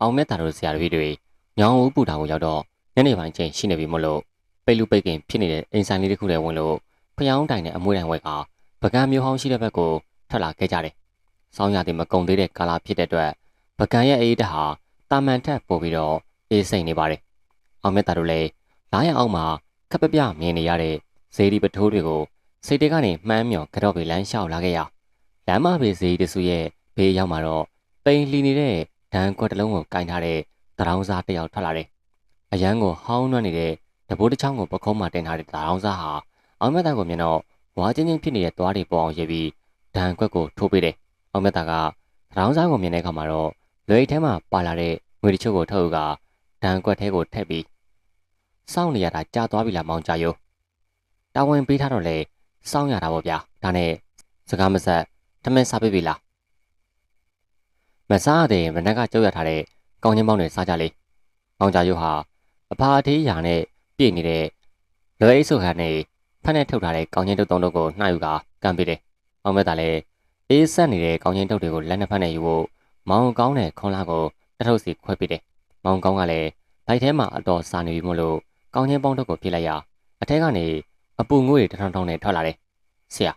အောင်မြတ်တာတို့ဆရာတပည့်တွေညောင်ဦးပူတာကိုရောက်တော့ညနေပိုင်းချင်းရှိနေပြီမို့လို့ပိတ်လူပိတ်ကင်ဖြစ်နေတဲ့အိမ်ဆိုင်လေးတစ်ခုထဲဝင်လို့ဖျောင်းတိုင်နဲ့အမွှေးတိုင်ဝက်ကပကံမျိုးဟောင်းရှိတဲ့ဘက်ကိုထွက်လာခဲ့ကြတယ်။စောင်းရသည်မကုံသေးတဲ့ကာလာဖြစ်တဲ့အတွက်ပကံရဲ့အေးတက်ဟာတာမန်ထက်ပိုပြီးတော့အေးစိမ့်နေပါတယ်။အောင်မြတ်တာတို့လည်းလာရအောင်မှာခပ်ပပြမြင်နေရတဲ့ဇေဒီပထိုးတွေကိုစိတ်တွေကနေမှန်းမြော်ကြော့ပေလမ်းလျှောက်လာခဲ့ရလမ်းမဘေးဇေဒီတဆူရဲ့ဘေးရောက်မှာတော့ပိန်လီနေတဲ့ ဒန်ကွက်တစ်လုံးကိုကင်ထားတဲ့တရောင်းစားတစ်ယောက်ထွက်လာတယ်။အရန်ကိုဟောင်းနှွမ်းနေတဲ့တဘိုးတစ်ချောင်းကိုပခုံးမှတင်ထားတဲ့တရောင်းစားဟာအောင်မြတ်တာကိုမြင်တော့ဝါချင်းချင်းဖြစ်နေတဲ့သွားတွေပေါ်အောင်ရေးပြီးဒန်ကွက်ကိုထိုးပေးတယ်။အောင်မြတ်တာကတရောင်းစားကိုမြင်တဲ့အခါမှာတော့လွယ်ထဲမှာပါလာတဲ့ငွေတချို့ကိုထုတ်ယူကဒန်ကွက်ထဲကိုထည့်ပြီးစောင့်နေရတာကြာသွားပြီလားမောင်ကြယိုတာဝန်ပေးထားတော့လေစောင့်ရတာပေါ့ဗျာဒါနဲ့စကားမဆက်ထမင်းစားပေးပြီလား မစားရတဲ့မနက်ကကြောက်ရထားတဲ့ကောင်းချင်းပေါင်းတွေစားကြလေမောင်ကြယိုဟာအဖာအသေးရာနဲ့ပြည့်နေတဲ့လွယ်အိတ်ဆုခါနဲ့ဖက်နဲ့ထုတ်ထားတဲ့ကောင်းချင်းတုပ်တုံးတို့ကိုနှှာယူကကမ်းပေးတယ်မောင်မက်ကလည်းအေးဆက်နေတဲ့ကောင်းချင်းတုပ်တွေကိုလက်နှစ်ဖက်နဲ့ယူဖို့မောင်ကောင်းတဲ့ခွန်လာကိုတထုတ်စီခွဲပေးတယ်မောင်ကောင်းကလည်းဘိုက်ထဲမှာအတော်စာနေပြီမို့လို့ကောင်းချင်းပေါင်းတို့ကိုပြစ်လိုက်ရအထက်ကနေအပူငွေတွေတထောင်ထောင်နဲ့ထွက်လာတယ်။ဆရာ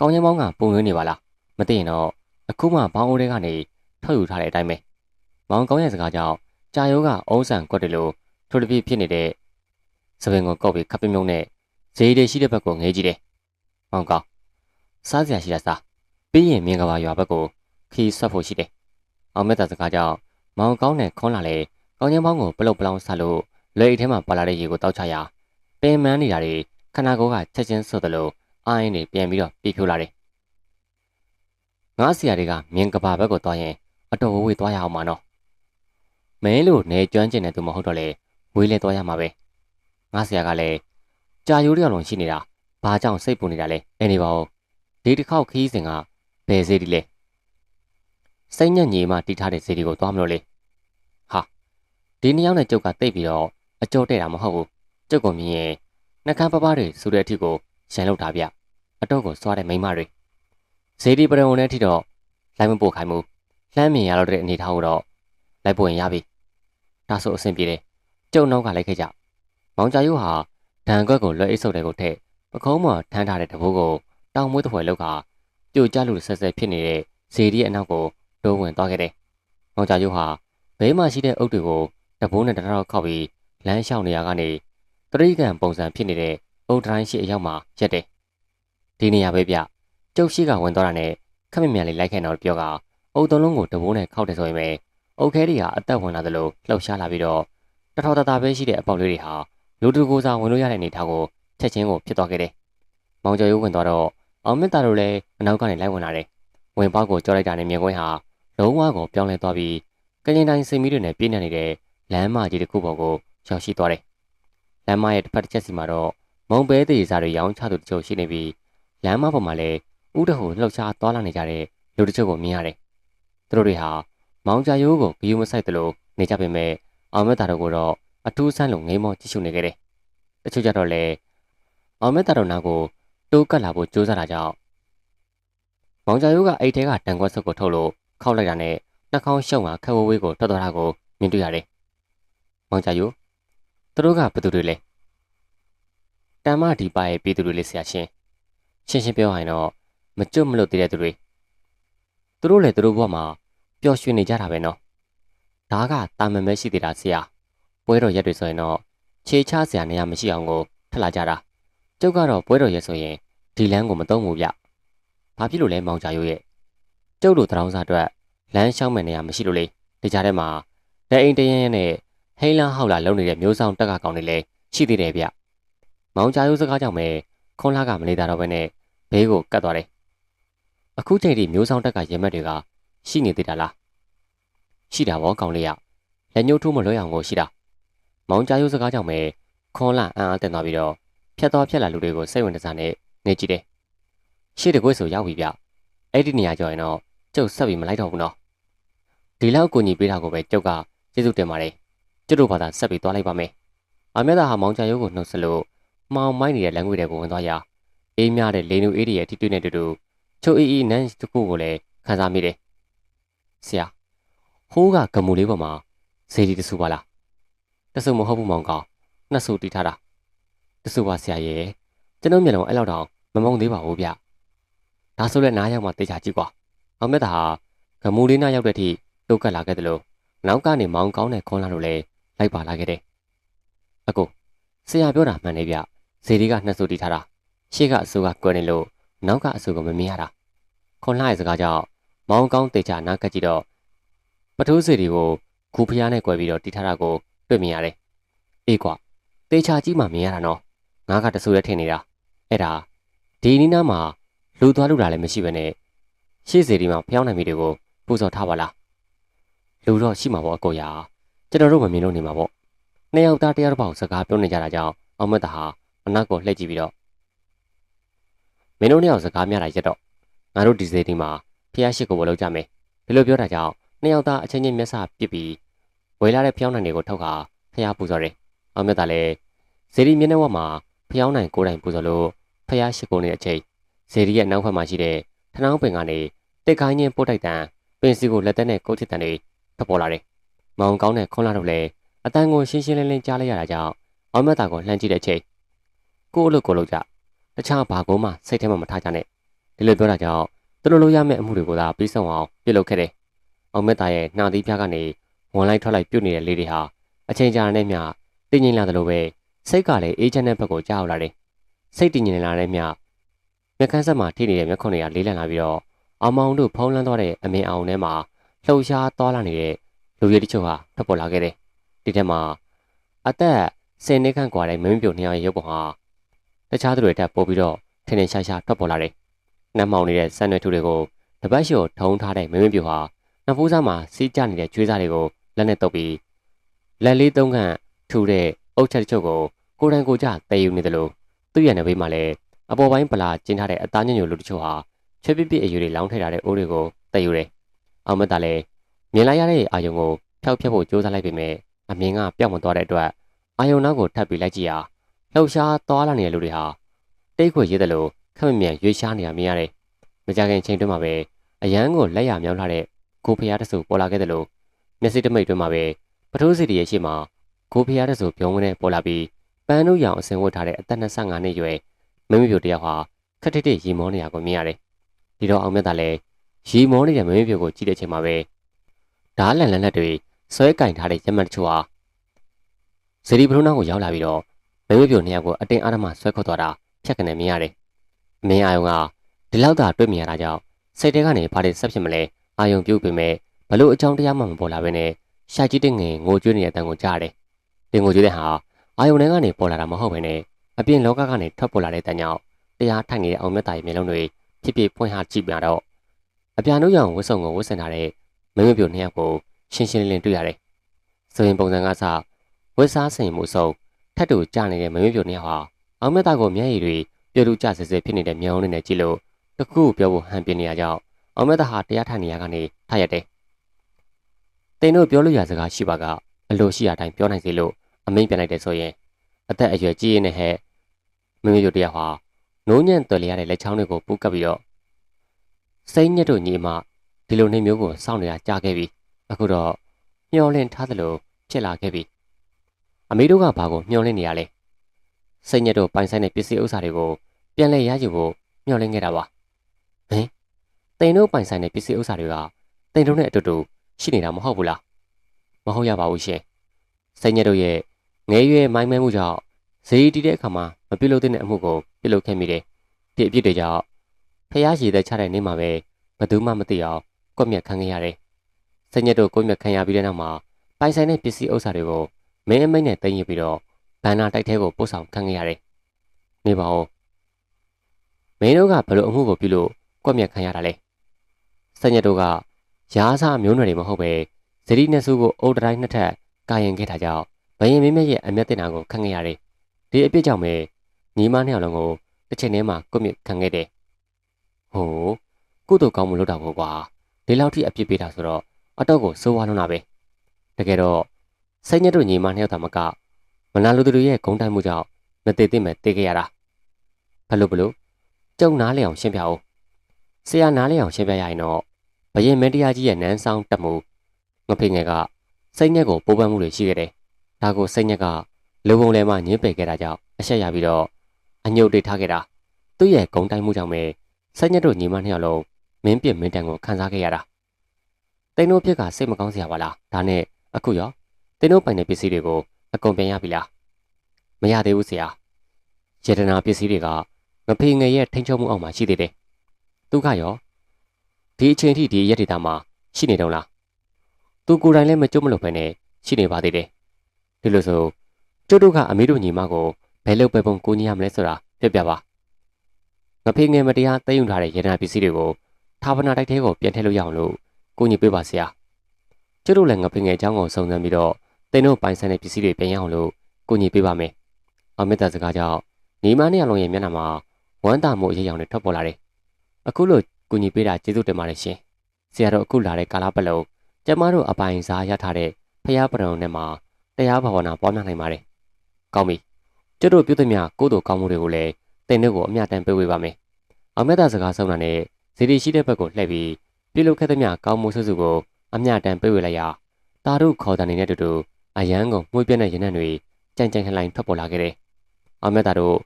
ကောင်းချင်းပေါင်းကပုံငွေနေပါလားမသိရင်တော့အခုမှဘောင်းအိုးတွေကနေ ထုတ်ယူထားတဲ့အတိုင်းပဲ။မောင်ကောင်းရဲ့စကားကြောင့်ကြာရိုးကအုံးဆန်ကွက်တယ်လို့ထိုတပြည့်ဖြစ်နေတဲ့စပင်ကိုကောက်ပြီးခပ်ပြုံးပြုံးနဲ့ဈေးတွေရှိတဲ့ဘက်ကိုငေးကြည့်တယ်။မောင်ကောင်းစားစရာရှိတာစားပြီးရင်မြင်ကဘာရွာဘက်ကိုခီးဆက်ဖို့ရှိတယ်။အောင်မြတ်တာစကားကြောင့်မောင်ကောင်းနဲ့ခွန်းလာလေကောင်းချင်းပေါင်းကိုပလုတ်ပလောင်းဆလို့လက်အိတ်ထဲမှာပါလာတဲ့ရေကိုတောက်ချရာပင်မန်းနေတာတွေခနာကိုကချက်ချင်းဆွတ်တယ်လို့အာရင်တွေပြန်ပြီးတော့ပြေဖြိုးလာတယ်။ငါးဆရာတွေကမြင်ကဘာဘက်ကိုသွားရင် အတော်ဝေးဝေးသွားရအောင်မနော်။မဲလို့နေကျွမ်းကျင်တဲ့သူမဟုတ်တော့လေဝေးလဲသွားရမှာပဲ။ငါးဆရာကလည်းကြာရိုးတယောက်လုံးရှိနေတာဘာကြောင့်စိတ်ပူနေတာလဲ။နေနေပါဦး။ဒီတစ်ခေါက်ခီးစဉ်ကဘယ်စေးဒီလဲ။စိတ်ညက်ညီမှတီးထားတဲ့စေးဒီကိုသွားမလို့လေ။ဟာဒီနှစ်ယောက်နဲ့ကျုပ်ကတိတ်ပြီးတော့အကျော်တဲ့တာမဟုတ်ဘူး။ကျုပ်ကမြင်ရင်နှကန်းပပတွေစူတဲ့အထိကိုရန်လောက်တာဗျအတော့ကိုစွားတဲ့မိန်းမတွေဇေဒီပရဝုံနဲ့ထိတော့လိုက်မပို့ခိုင်းမှု လှမ်းမြင်ရတော့တဲ့အနေထားကိုတော့လိုက်ပို့ရင်ရပြီဒါဆိုအဆင်ပြေတယ်ကျုံနောက်ကလိုက်ခဲ့ကြမောင်ကြယုဟာဒဏ်ကွက်ကိုလွှဲအိတ်ဆုပ်တဲ့ကိုထည့်ပခုံးပေါ်ထမ်းထားတဲ့တဘိုးကိုတောင်မွေးတစ်ဖွဲလောက်ကပြိုကျလို့ဆက်ဆက်ဖြစ်နေတဲ့ဇေဒီရဲ့အနောက်ကိုတိုးဝင်သွားခဲ့တယ်မောင်ကြယုဟာဘေးမှာရှိတဲ့အုပ်တွေကိုတဘိုးနဲ့တထောက်ခောက်ပြီးလမ်းလျှောက်နေရကနေတရိကန်ပုံစံဖြစ်နေတဲ့အုတ်တိုင်းရှိအရောက်မှာရက်တယ်ဒီနေရာပဲဗျကျုပ်ရှိကဝင်သွားတာနဲ့ခက်မြမြန်လေးလိုက်ခဲ့တော့ပြောက အုတ်သုံးလုံးကိုတဘိုးနဲ့ခောက်တယ်ဆိုရင်ပဲအုတ်ခဲတွေဟာအသက်ဝင်လာသလိုလှုပ်ရှားလာပြီးတော့တထောတတာပဲရှိတဲ့အပေါက်လေးတွေဟာလူတူကိုစားဝင်လို့ရတဲ့အနေထားကိုချက်ချင်းကိုဖြစ်သွားခဲ့တယ်။မောင်ကျော်ရိုးဝင်သွားတော့အောင်မင်းသားတို့လည်းအနောက်ကနေလိုက်ဝင်လာတယ်။ဝင်ပေါက်ကိုကြောက်လိုက်တာနဲ့မြင်ကွင်းဟာလုံးဝကိုပြောင်းလဲသွားပြီးကရင်တိုင်းစိတ်မီးတွေနဲ့ပြည့်နေနေတဲ့လမ်းမကြီးတစ်ခုပေါ်ကိုရောက်ရှိသွားတယ်။လမ်းမရဲ့တစ်ဖက်တစ်ချက်စီမှာတော့မုံပဲသေးစားတွေရောင်းချသူတချို့ရှိနေပြီးလမ်းမပေါ်မှာလည်းဥတဟုလှုပ်ရှားသွားလာနေကြတဲ့လူတချို့ကိုမြင်ရတယ်။ သူတို့တွေဟာမောင်ကြရိုးကိုဂယုမဆိုင်သလိုနေကြပေမဲ့အောင်မက်တာတို့ကတော့အထူးဆန်းလုံငိမ့်မောကြည့်ရှုနေခဲ့တယ်။တချို့ကြတော့လည်းအောင်မက်တာတို့နာကိုတိုးကပ်လာဖို့ကြိုးစားတာကြောင့်မောင်ကြရိုးကအိတ်ထဲကတန်ခွက်ဆုပ်ကိုထုတ်လို့ခောက်လိုက်တာနဲ့နှာခေါင်းရှုံကခက်ဝဝေးကိုထွက်သွားတာကိုမြင်တွေ့ရတယ်။မောင်ကြရိုးသူတို့ကဘယ်သူတွေလဲ။တမ်မဒီပါရဲ့ပြည်သူတွေလေဆရာရှင်။ရှင်းရှင်းပြောရရင်တော့မကျွတ်မလို့တည်တဲ့သူတွေ သူတို့လည်းသူတို့ဘဝမှာပျော်ရွှင်နေကြတာပဲနော်ဒါကတာမန်ပဲရှိသေးတာဆရာပွဲတော်ရက်တွေဆိုရင်တော့ခြေချစရာနေရာမရှိအောင်ကိုထက်လာကြတာကျုပ်ကတော့ပွဲတော်ရက်ဆိုရင်ဒီလမ်းကိုမသုံးဘူးဗျဘာဖြစ်လို့လဲမောင်ကြရိုးရဲ့ကျုပ်တို့တရောင်းစားအတွက်လမ်းရှောင်းမဲ့နေရာမရှိလို့လေဒီကြားထဲမှာလက်အိမ်တရင်းနဲ့ဟိန်းလန်းဟောက်လာလုံနေတဲ့မျိုးဆောင်တက်ကကောင်တွေလည်းရှိသေးတယ်ဗျမောင်ကြရိုးစကားကြောင့်ပဲခွန်လာကမနေတာတော့ပဲနဲ့ဘေးကိုကတ်သွားတယ် အခုချိန်ထိမျိုးဆောင်တက်ကရင်မက်တွေကရှိနေသေးတာလားရှိတာဗောကောင်လေးရလက်ညှိုးထိုးမလွှဲအောင်ကိုရှိတာမောင်ကြရိုးစကားကြောင့်ပဲခွန်လာအံ့အားတင်သွားပြီးတော့ဖြတ်သွားဖြတ်လာလူတွေကိုစိတ်ဝင်စားနဲ့နေကြည့်တယ်ရှေ့တကွေးဆိုရောက်ပြီဗျအဲ့ဒီနေရာကျော်ရင်တော့ကျုပ်ဆက်ပြီးမလိုက်တော့ဘူးနော်ဒီလောက်ကိုညီပေးတာကိုပဲကျုပ်ကကျေးဇူးတင်ပါတယ်ကျုပ်တို့ဘာသာဆက်ပြီးသွားလိုက်ပါမယ်အမေသာဟာမောင်ကြရိုးကိုနှုတ်ဆက်လို့မောင်မိုင်းနေတဲ့လမ်းကွေးတွေကိုဝင်သွားရာအေးမြတဲ့လေနူအေးတွေရဲ့ထိတွေ့နေတူတူ ချိုအေးအေးနန်းတခုကိုလည်းခန်းစားမိတယ်။ဆရာဟိုးကကမူလေးပေါ်မှာဇေဒီတဆူပါလားတဆူမဟုတ်ဘူးမောင်ကောင်နှစ်ဆူတီးထားတာတဆူပါဆရာရဲ့ကျွန်တော်မျက်လုံးအဲ့လောက်တောင်မမုံသေးပါဘူးဗျဒါဆိုလဲနားရောက်မှတေချာကြည့်ကွာအောင်မြတ်တာဟာကမူလေးနားရောက်တဲ့အထိတုတ်ကတ်လာခဲ့တယ်လို့နောက်ကနေမောင်ကောင်းတဲ့ခွန်လာလို့လဲလိုက်ပါလာခဲ့တယ်အကိုဆရာပြောတာမှန်နေဗျဇေဒီကနှစ်ဆူတီးထားတာရှေ့ကအဆူကကွယ်နေလို့ နောက်ကအဆူကမမြင်ရတာခွန်လာရဲ့စကားကြောင့်မောင်ကောင်းတေချာနားကတ်ကြည့်တော့ပထိုးစီတွေကိုဂူဖျားနဲ့꿰ပြီးတော့တီထားတာကိုတွေ့မြင်ရတယ်။အေးကွာတေချာကြီးမှမြင်ရတာနော်။ငါကတဆူရဲထင်နေတာ။အဲ့ဒါဒီနီးနားမှာလူသွားလူတာလည်းမရှိဘဲနဲ့ရှေ့စီဒီမှာဖျောင်းနိုင်မိတွေကိုပူဇော်ထားပါလား။လူတော့ရှိမှာပေါ့အကိုရာ။ကျွန်တော်တို့မမြင်လို့နေမှာပေါ့။နှစ်ယောက်သားတယောက်တစ်ပေါက်စကားပြောနေကြတာကြောင့်အောင်မတ်တာဟာအနောက်ကိုလှည့်ကြည့်ပြီးတော့ မင်းတို့နှစ်ယောက်စကားများတာရက်တော့ငါတို့ဒီစီဒီမှာဖျားရှိကိုဘလို့ကြမယ်။ဒီလိုပြောတာကြောင့်နှစ်ယောက်သားအချင်းချင်းမျက်စာပစ်ပြီးဝေလာတဲ့ဖျောင်းနိုင်တွေကိုထုတ်ခါဖျားပူဇော်တယ်။အောင်မြတ်ကလည်းဇေဒီမျက်နှာဝက်မှာဖျောင်းနိုင်ကိုယ်တိုင်ပူဇော်လို့ဖျားရှိကိုနေတဲ့အချိန်ဇေဒီရဲ့နောက်ဘက်မှာရှိတဲ့ထနောင်းပင်ကနေတိတ်ခိုင်းချင်းပို့တိုက်တန်ပင်စီကိုလက်သက်နဲ့ကုတ်ချစ်တန်တွေထွက်ပေါ်လာတယ်။မောင်ကောင်းတဲ့ခွန်လာတို့လည်းအတန်ကိုရှင်းရှင်းလင်းလင်းကြားလိုက်ရတာကြောင့်အောင်မြတ်တာကိုလှမ်းကြည့်တဲ့အချိန်ကို့အလုပ်ကိုလုပ်ကြ တခြားဘာကိုမှစိတ်ထဲမှာမထားကြနဲ့ဒီလိုပြောတာကြောင့်သူတို့လိုရမယ့်အမှုတွေကိုသာပြီးဆုံးအောင်ပြုလုပ်ခဲ့တယ်အောင်မက်တာရဲ့နှာသီးပြားကနေဝင်လိုက်ထွက်လိုက်ပြုတ်နေတဲ့လေးတွေဟာအချိန်ကြာနဲ့မျှတည်ငြိမ်လာသလိုပဲစိတ်ကလည်းအေးချမ်းတဲ့ဘက်ကိုကြောက်လာတယ်။စိတ်တည်ငြိမ်လာတဲ့မျှမျက်ခမ်းဆက်မှာထိနေတဲ့မျက်ခွန်တွေကလေးလံလာပြီးတော့အောင်မောင်တို့ဖုံးလန်းသွားတဲ့အမင်အောင်ထဲမှာလှုပ်ရှားသွားလာနေတဲ့လူရည်တချို့ဟာထွက်ပေါ်လာခဲ့တယ်။ဒီထဲမှာအသက်ဆယ်နှစ်ခန့်กว่าတဲ့မင်းပြိုနှစ်ယောက်ရဲ့ရုပ်ပုံဟာ တခြားသူတွေထက်ပိုပြီးတော့ထင်ထင်ရှားရှားထွက်ပေါ်လာတယ်။နှမ်းမောင်နေတဲ့ဆန်းရွက်ထုတွေကိုတပတ်ရှို့ထုံထားတဲ့မင်းမပြိုဟာနဖူးစားမှာစီးကျနေတဲ့ကျွေးစားတွေကိုလက်နဲ့တုပ်ပြီးလက်လေးသုံးခန့်ထူတဲ့အုတ်ချက်တစ်ချုပ်ကိုကိုယ်တိုင်ကိုယ်ကျတည်ယူနေတယ်လို့သူ့ရဲ့နဘေးမှာလည်းအပေါ်ပိုင်းပလာကျင်းထားတဲ့အသားညညိုလူတချို့ဟာချွေပြပြအယူတွေလောင်းထည့်ထားတဲ့အိုးတွေကိုတည်ယူတယ်။အောင်မတ်ကလည်းမြင်လိုက်ရတဲ့အာယုံကိုဖျောက်ဖျက်ဖို့ကြိုးစားလိုက်ပေမဲ့အမြင်ကပြောက်မသွားတဲ့အတွက်အာယုံနောက်ကိုထပ်ပြီးလိုက်ကြည့်ရာ လှုပ်ရှားသွားလာနေတဲ့လူတွေဟာတိတ်ခွေရေးတယ်လို့ခက်မမြန်ရွေးရှားနေရမြင်ရတယ်။မကြခင်ချိန်တွင်းမှာပဲအရန်ကိုလက်ရမြောင်းလာတဲ့ကိုဖျားတဆူပေါ်လာခဲ့တယ်လို့မျက်စိတမိတ်တွင်မှာပဲပထိုးစီတီရဲ့ရှေ့မှာကိုဖျားတဆူပြုံးကနေပေါ်လာပြီးပန်းတို့ရောင်အစင်ဝတ်ထားတဲ့အသက်25နှစ်ရွယ်မင်းမပြိုတယောက်ဟာခက်တိတိရီမောနေရကိုမြင်ရတယ်။ဒီတော့အောင်မြတ်ကလည်းရီမောနေတဲ့မင်းမပြိုကိုကြည့်တဲ့အချိန်မှာပဲဓားလန်လန်လက်တွေဆွဲကင်ထားတဲ့ရမတ်တချို့ဟာဇရီဘရုံနာကိုရောက်လာပြီးတော့ မင်းမပြိုနှစ်ယောက်ကိုအတင်းအားဓမ္မဆွဲခေါ်သွားတာဖြတ်ကနေမြင်ရတယ်။အမင်းအာယုံကဒီလောက်သာတွေ့မြင်ရတာကြောင့်စိတ်ထဲကနေဘာတွေဆက်ဖြစ်မလဲအာယုံပြုတ်ပေမဲ့ဘလို့အကြောင်းတရားမှမပေါ်လာဘဲနဲ့ရှာကြီးတဲ့ငယ်ငိုကြွေးနေတဲ့အတန်ကိုကြားတယ်။ဒီငိုကြွေးတဲ့ဟာအာယုံထဲကနေပေါ်လာတာမဟုတ်ဘဲနဲ့အပြင်လောကကနေထွက်ပေါ်လာတဲ့တန်ကြောင့်တရားထိုင်နေတဲ့အောင်မြတ်သားရဲ့မျက်လုံးတွေဖြစ်ဖြစ်ဖွင့်ဟကြည့်ပြတော့အပြန်တို့ရောင်ဝတ်စုံကိုဝတ်ဆင်ထားတဲ့မင်းမပြိုနှစ်ယောက်ကိုရှင်းရှင်းလင်းလင်းတွေ့ရတယ်။ဆိုရင်ပုံစံကစဝတ်စားဆင်မှုစုံ ထက်တူကြနေတဲ့မင်းမပြိုနှစ်ယောက်ဟာအောင်မြတ်သားကိုမျက်ရည်တွေပြလူကြဆဲဆဲဖြစ်နေတဲ့မျက်လုံးနဲ့ကြည့်လို့တခုပြောဖို့ဟန်ပြနေရကြောင်းအောင်မက်တာဟာတရားထိုင်နေရကနေထရက်တယ်။တင်တို့ပြောလို့ရစကားရှိပါကအလိုရှိရတိုင်းပြောနိုင်စေလို့အမိန်ပြန်လိုက်တယ်ဆိုရင်အသက်အရွယ်ကြီးရင်းနဲ့ဟဲ့မင်းမျိုးတရားဟာနိုးညံ့တွေ့လျရတဲ့လက်ချောင်းတွေကိုပူးကပ်ပြီးတော့စိတ်ညက်တို့ညီမဒီလိုနေမျိုးကိုစောင့်နေတာကြားခဲ့ပြီအခုတော့မျောလင့်ထားသလိုဖြစ်လာခဲ့ပြီ အမေတို့ကဘာကိုမျောလင့်နေရလဲစိတ်ညက်တို့ပိုင်ဆိုင်တဲ့ပစ္စည်းဥစ္စာတွေကိုပြန်လဲရယူဖို့မျောလင့်ခဲ့တာပါဟင်တင်တို့ပိုင်ဆိုင်တဲ့ပစ္စည်းဥစ္စာတွေကတင်တို့နဲ့အတူတူရှိနေတာမဟုတ်ဘူးလားမဟုတ်ရပါဘူးရှင်စိတ်ညက်တို့ရဲ့ငယ်ရွယ်မိုင်းမဲမှုကြောင့်ဈေးတီးတဲ့အခါမှာမပြုတ်လို့တဲ့အမှုကိုပြုတ်လုပ်ခဲ့မိတယ်ဒီအဖြစ်တွေကြောင့်ဖះရည်တဲ့ချတဲ့နေ့မှာပဲဘသူမှမသိအောင်ကွက်မြက်ခံခဲ့ရတယ်စိတ်ညက်တို့ကွက်မြက်ခံရပြီးတဲ့နောက်မှာပိုင်ဆိုင်တဲ့ပစ္စည်းဥစ္စာတွေကို မင်းအမိတ်နဲ့တင်ယူပြီးတော့ဘန်နာတိုက်ထဲကိုပို့ဆောင်ခံခဲ့ရတယ်နေပါဦးမင်းတို့ကဘယ်လိုအမှုကိုပြုလို့ကွက်မြက်ခံရတာလဲစညက်တို့ကရားစားမျိုးနွယ်တွေမဟုတ်ပဲဇတိနဲ့စုကိုအုတ်တိုင်းနှစ်ထပ်ကာရင်ခဲ့တာကြောင့်ဘယင်မင်းမြတ်ရဲ့အမျက်တင်တာကိုခံခဲ့ရတယ်ဒီအပြစ်ကြောင့်ပဲညီမနှစ်ယောက်လုံးကိုတစ်ချိန်တည်းမှာကွက်မြက်ခံခဲ့တယ်ဟိုကုသိုလ်ကောင်းမှုလုပ်တာပေါ့ကွာဒီလောက်ထိအပြစ်ပေးတာဆိုတော့အတော့ကိုစိုးဝါလုံးတာပဲတကယ်တော့ စိတ်ညက်တို့ညီမနှစ်ယောက်သာမကမနာလူတို့ရဲ့ဂုံတိုင်မှုကြောင့်မတည်သိမဲ့တေးခဲ့ရတာဘလို့ဘလို့ကြုံနားလေအောင်ရှင်းပြအောင်ဆရာနားလေအောင်ရှင်းပြရရင်တော့ဘရင်မင်းတရားကြီးရဲ့နန်းဆောင်တက်မှုငဖေငယ်ကစိတ်ညက်ကိုပိုးပန်းမှုတွေရှိခဲ့တယ်။ဒါကိုစိတ်ညက်ကလူပုံလဲမှညင်းပယ်ခဲ့တာကြောင့်အဆက်ရပြီးတော့အညုတ်တိတ်ထားခဲ့တာ။သူ့ရဲ့ဂုံတိုင်းမှုကြောင့်ပဲစိတ်ညက်တို့ညီမနှစ်ယောက်လုံးမင်းပြစ်မင်းတန်ကိုခံစားခဲ့ရတာ။တိန်တို့ပြစ်ကစိတ်မကောင်းစရာပါလား။ဒါနဲ့အခုရော တိန်တို့ပိုင်တဲ့ပစ္စည်းတွေကိုအကုန်ပြန်ရပြီလား။မရသေးဘူးဆရာ။ယေတနာပစ္စည်းတွေကငဖေငယ်ရဲ့ထိန်းချုပ်မှုအောက်မှာရှိသေးတယ်။သူကရောဒီအချိန်ထိဒီရက်ဒေတာမှာရှိနေတော့လား။သူကိုယ်တိုင်လည်းမကြုံမလို့ပဲနဲ့ရှိနေပါသေးတယ်။ဒီလိုဆိုကျုပ်တို့ကအမေတို့ညီမကိုဘယ်လိုပဲပုံကိုကြီးရမလဲဆိုတာပြပြပါ။ငဖေငယ်မတရားသိမ်းယူထားတဲ့ယေတနာပစ္စည်းတွေကိုဌာပနာတိုက်ထဲကိုပြန်ထည့်လို့ရအောင်လို့ကိုကြီးပေးပါဆရာ။ကျုပ်တို့လည်းငဖေငယ်အကြောင်းကိုစုံစမ်းပြီးတော့ တင်းတို့ပိုင်ဆိုင်တဲ့ပစ္စည်းတွေပြန်ရအောင်လို့ကိုကြီးပေးပါမယ်။အမေတ္တစကားကြောင့်ညီမနဲ့အလုံးရဲ့မျက်နှာမှာဝမ်းသာမှုအရေးအယောင်တွေထွက်ပေါ်လာတယ်။အခုလိုကူညီပေးတာကျေးဇူးတင်ပါတယ်ရှင်။ဆရာတော်အခုလာတဲ့ကာလပတ်လုံးကျမတို့အပိုင်စားရထားတဲ့ဖျားပရုံနဲ့မှာတရားဘာဝနာပွားများနိုင်ပါတယ်။ကောင်းပြီ။ကျွတ်တို့ပြုသမျှကိုယ်တော်ကောင်းမှုတွေကိုလည်းတင်တို့ကိုအမြတ်တမ်းပေးဝေပါမယ်။အမေတ္တစကားဆုံးတာနဲ့ဇီတိရှိတဲ့ဘက်ကိုလှည့်ပြီးပြုလုပ်ခဲ့သမျှကောင်းမှုစုစုကိုအမြတ်တမ်းပေးဝေလိုက်ရာတာတို့ခေါ်တဲ့နေတဲ့တူတူ အယံကိုမှုပြတဲ့ရနံ့တွေကြံကြံခလိုင်းထွက်ပေါ်လာခဲ့တယ်။အမေတ္တတို့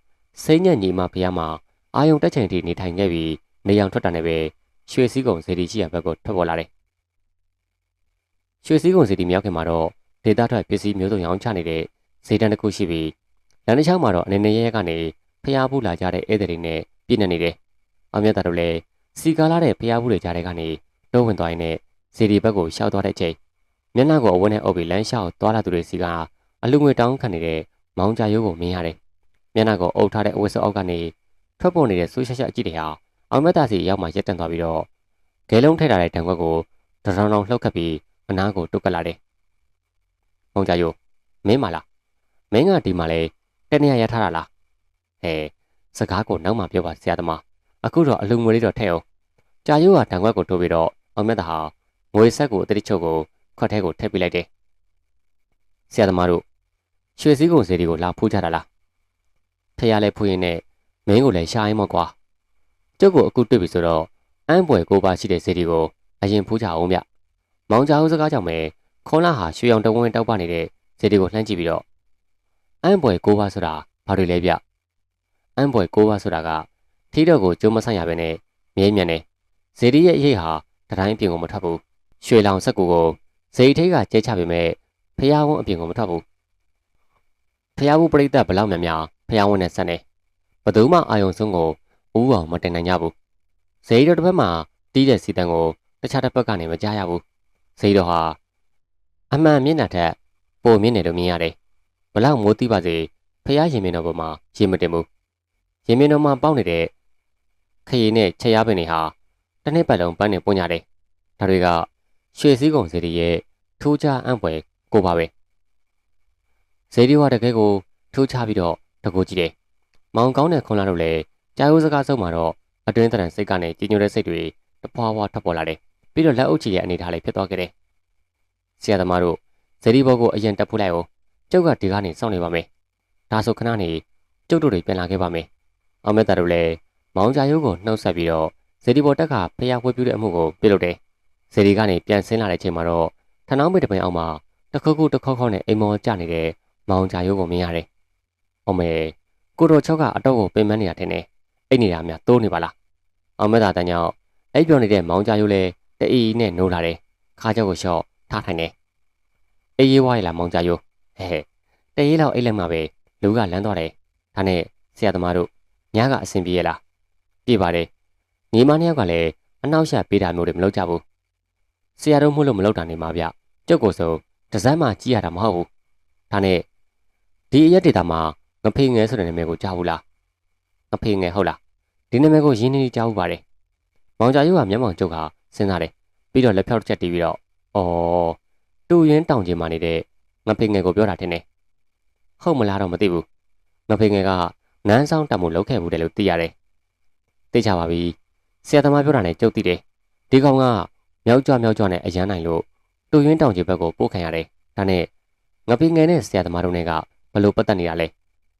စိမ့်ညံ့ညီမဖျားမှာအာယုံတက်ချိန်ထိနေထိုင်ခဲ့ပြီးနေရောင်ထွက်တာနဲ့ပဲရွှေစည်းကုံစေတီရှိရာဘက်ကိုထွက်ပေါ်လာတယ်။ရွှေစည်းကုံစေတီမြောက်ခင်မှာတော့ဒေတာထွက်ပစ္စည်းမျိုးစုံရောင်းချနေတဲ့ဈေးတန်းတစ်ခုရှိပြီးလမ်းတစ်ချောင်းမှာတော့အနေနဲ့ရဲကနေဖျားဘူးလာကြတဲ့ဧည့်သည်တွေနဲ့ပြည့်နေနေတယ်။အမြတ်တာတို့လည်းစီကားလာတဲ့ဖျားဘူးတွေကြားတဲ့ကနေလုံးဝင်သွားရင်လည်းစေတီဘက်ကိုရှောက်သွားတဲ့ချိန် မျက်နှာကိုအဝတ်နဲ့အုပ်ပြီးလမ်းလျှောက်သွားလာသူတွေစီကအလူငွေတောင်းခံနေတဲ့မောင်ကြရိုးကိုမြင်ရတယ်။မျက်နှာကိုအုပ်ထားတဲ့အဝတ်စုပ်အောက်ကနေထွက်ပေါ်နေတဲ့ဆူးရှက်ရှက်အကြည့်တွေဟာအောင်မက်တာစီရောက်မှရက်တန်သွားပြီးတော့ဂဲလုံးထိထားတဲ့တံခွက်ကိုတရောင်တောင်လှုပ်ခတ်ပြီးအနားကိုတုတ်ကလာတယ်။မောင်ကြရိုးမင်းမလားမင်းကဒီမှာလဲတနေရရထားတာလားဟဲစကားကိုနောက်မှပြောပါဆရာသမားအခုတော့အလူငွေလေးတော့ထည့်အောင်ကြာရိုးကတံခွက်ကိုထိုးပြီးတော့အောင်မက်တာဟာငွေဆက်ကိုအတိတ်ချုပ်ကို ခွက်ထဲကိုထည့်ပြလိုက်တယ်ဆရာသမားတို့ရွှေစည်းကုံစေတီကိုလာဖူးကြတာလားဖះလဲဖူးရင်နဲ့မင်းကိုလည်းရှာရင်မော့ကွာကျုပ်ကိုအခုတွေ့ပြီဆိုတော့အမ်းပွဲကိုပါရှိတဲ့စေတီကိုအရင်ဖူးကြအောင်ဗျမောင်ကြောင်စကားကြောင့်ပဲခွန်လာဟာရွှေရောင်တဝင်းတောက်ပနေတဲ့စေတီကိုလှမ်းကြည့်ပြီးတော့အမ်းပွဲကိုပါဆိုတာဘာတွေလဲဗျအမ်းပွဲကိုပါဆိုတာကထီးတော့ကိုကျုံမဆိုင်ရပဲနဲ့မြဲမြံနေစေတီရဲ့အရေးဟာတတိုင်းပြင်ကိုမထွက်ဘူးရွှေလောင်ဆက်ကူကို ဇိတ်ထိတ်ကကျဲချပေမဲ့ဖះဝန်းအပြင်ကိုမထွက်ဘူးဖះဝန်းပြိတ္တဘလောက်များများဖះဝန်းနဲ့ဆက်နေဘသူမှအာယုံဆုံးကိုဦးအောင်မတင်နိုင်ကြဘူးဇိတ်တော်တစ်ဖက်မှာတီးတဲ့စီတန်ကိုတခြားတစ်ဖက်ကနေမကြားရဘူးဇိတ်တော်ဟာအမှန်မျက်နှာထက်ပိုမြင့်တယ်လို့မြင်ရတယ်ဘလောက်မိုးတိပါစေဖះရင်မင်းတော်ပေါ်မှာရေမတင်ဘူးရင်မင်းတော်မှာပေါက်နေတဲ့ခရီးနဲ့ချက်ရပင်တွေဟာတစ်နှစ်ပတ်လုံးပန်းနေပွင့်ကြတယ်ဒါတွေက ရွှေစည်းကုံစေတီရဲ့ထူးခြားအံ့ဖွယ်ကိုပါပဲစေတီဝါတကယ်ကိုထူးခြားပြီးတော့တကူကြည့်တယ်မောင်ကောင်းတဲ့ခွန်လာတို့လည်းကြားရိုးစကားစုံမှာတော့အတွင်းတရံစိတ်ကနေကြီးညိုတဲ့စိတ်တွေတဖွာဖွာထွက်ပေါ်လာတယ်ပြီးတော့လက်အုပ်ချီရဲ့အနေထားလေးဖြစ်သွားခဲ့တယ်ဆရာသမားတို့စေတီဘောကိုအရင်တက်ဖို့လိုက်အောင်ကျုပ်ကဒီကနေစောင့်နေပါမယ်ဒါဆိုခဏနေကျုပ်တို့တွေပြန်လာခဲ့ပါမယ်အောင်မေတ္တာတို့လည်းမောင်ကြားရိုးကိုနှုတ်ဆက်ပြီးတော့စေတီဘောတက်ကဖျားဝဲပြူတဲ့အမှုကိုပြုလုပ်တယ် ဇေဒီကနေပြန်ဆင်းလာတဲ့ချိန်မှာတော့ထနောင်းမေတပင်အောင်မှာတခုခုတခေါခေါနဲ့အိမ်မောကျနေတဲ့မောင်ကြာရိုးကိုမြင်ရတယ်။အော်မေကိုတော်ချောက်ကအတော့ကိုပင်မနေရတဲ့နဲ့အိတ်နေတာများတိုးနေပါလား။အောင်မသာတန်ကြောင့်အိပ်ပြောနေတဲ့မောင်ကြာရိုးလည်းတအီနဲ့နိုးလာတယ်။ခါကြောက်ကိုလျှော့ထားထိုင်တယ်။အေးရေးဝါးရလားမောင်ကြာရိုးဟဲ့ဟဲ့တရေးလောက်အိတ်လက်မှာပဲလူကလမ်းသွားတယ်။ဒါနဲ့ဆရာသမားတို့ညကအဆင်ပြေရလား။ပြေပါတယ်။ညီမနှစ်ယောက်ကလည်းအနောက်ရှက်ပေးတာမျိုးတွေမလုပ်ကြဘူး ဆရာတို့မို့လို့မလုပ်တာနေမှာဗျကျုပ်ကိုဆိုတစမ်းမှကြည့်ရတာမဟုတ်ဘူးဒါနဲ့ဒီအရက်ဒေတာမှာငဖေငယ်ဆိုတဲ့နာမည်ကိုကြားဘူးလားငဖေငယ်ဟုတ်လားဒီနာမည်ကိုရင်းနှီးကြားဘူးပါတယ်မောင်ကြရုပ်ကမျက်မှောင်ကျုပ်ကစဉ်းစားတယ်ပြီးတော့လက်ဖြောက်တစ်ချက်တီးပြီးတော့အော်တူရင်းတောင်ကျင်မာနေတဲ့ငဖေငယ်ကိုပြောတာထင်တယ်ဟုတ်မလားတော့မသိဘူးငဖေငယ်ကနန်းဆောင်တတ်မှုလုပ်ခဲ့ဘူးတယ်လို့သိရတယ်သိကြပါပြီဆရာသမားပြောတာနဲ့ကြုတ်သိတယ်ဒီကောင်က မြောက်ကြွမြောက်ကြွနဲ့အရန်နိုင်လို့တူရင်းတောင်ကြီးဘက်ကိုပို့ခံရတယ်။ဒါနဲ့ငပိငယ်နဲ့ဆရာသမားတို့နဲ့ကဘလို့ပတ်သက်နေရလဲ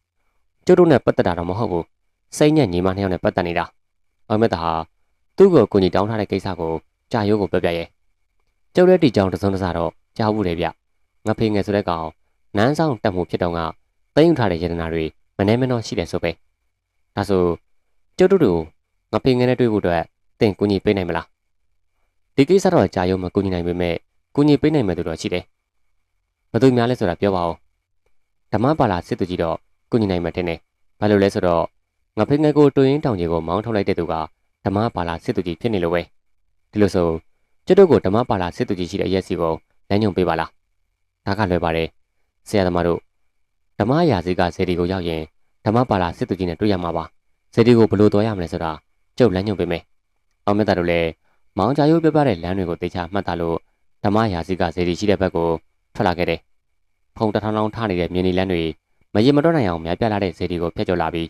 ။ကျုပ်တို့နဲ့ပတ်သက်တာတော့မဟုတ်ဘူး။စိတ်ညက်ညီမနှစ်ယောက်နဲ့ပတ်သက်နေတာ။အမက်တာဟာသူ့ကိုကိုကြီးတောင်းထားတဲ့ကိစ္စကိုကြာရိုးကိုပြောပြရဲကျုပ်ရဲ့တီကြောင်တစုံတစတော့ကြားဘူးတယ်ဗျငါဖေငယ်ဆိုတဲ့ကောင်နန်းဆောင်တက်မှုဖြစ်တော့ကသိမ်းယူထားတဲ့ယတနာတွေမနှဲမနှောရှိတယ်ဆိုပဲဒါဆိုကျုပ်တို့တို့ငါဖေငယ်နဲ့တွေ့ဖို့အတွက်သင်ကူညီပေးနိုင်မလား ဒီကိစ္စတော့ကြာရုံမကူညီနိုင်ပေမဲ့ကူညီပေးနိုင်မယ်သူတော့ရှိတယ်ဘယ်သူများလဲဆိုတာပြောပါဦးဓမ္မပါလာစစ်သူကြီးတော့ကူညီနိုင်မှာတင်တယ်ဘာလို့လဲဆိုတော့ငါဖေငယ်ကိုတွင်တောင်ကြီးကိုမောင်းထုတ်လိုက်တဲ့သူကဓမ္မပါလာစစ်သူကြီးဖြစ်နေလို့ပဲဒီလိုဆိုကျွတ်တို့ကိုဓမ္မပါလာစစ်သူကြီးရှိတဲ့ရက်စီကိုလမ်းညွှန်ပေးပါလားဒါကလွယ်ပါတယ်ဆရာသမားတို့ဓမ္မရာစီကစေတီကိုရောက်ရင်ဓမ္မပါလာစစ်သူကြီးနဲ့တွေ့ရမှာပါစေတီကိုဘယ်လိုတော်ရမလဲဆိုတာကျုပ်လမ်းညွှန်ပေးမယ်အောင်မြတ်တာတို့လည်း မောင်ကြရိုးပြပြတဲ့လမ်းတွေကိုတေချာမှတ်တာလို့ဓမ္မရာစီကစေတီရှိတဲ့ဘက်ကိုထွက်လာခဲ့တယ်ဖုံတထောင်ထောင်ထားနေတဲ့မြင်းနီလန်းတွေမရင်မတော့နိုင်အောင်များပြလာတဲ့စေတီကိုဖျက်ကျော်လာပြီး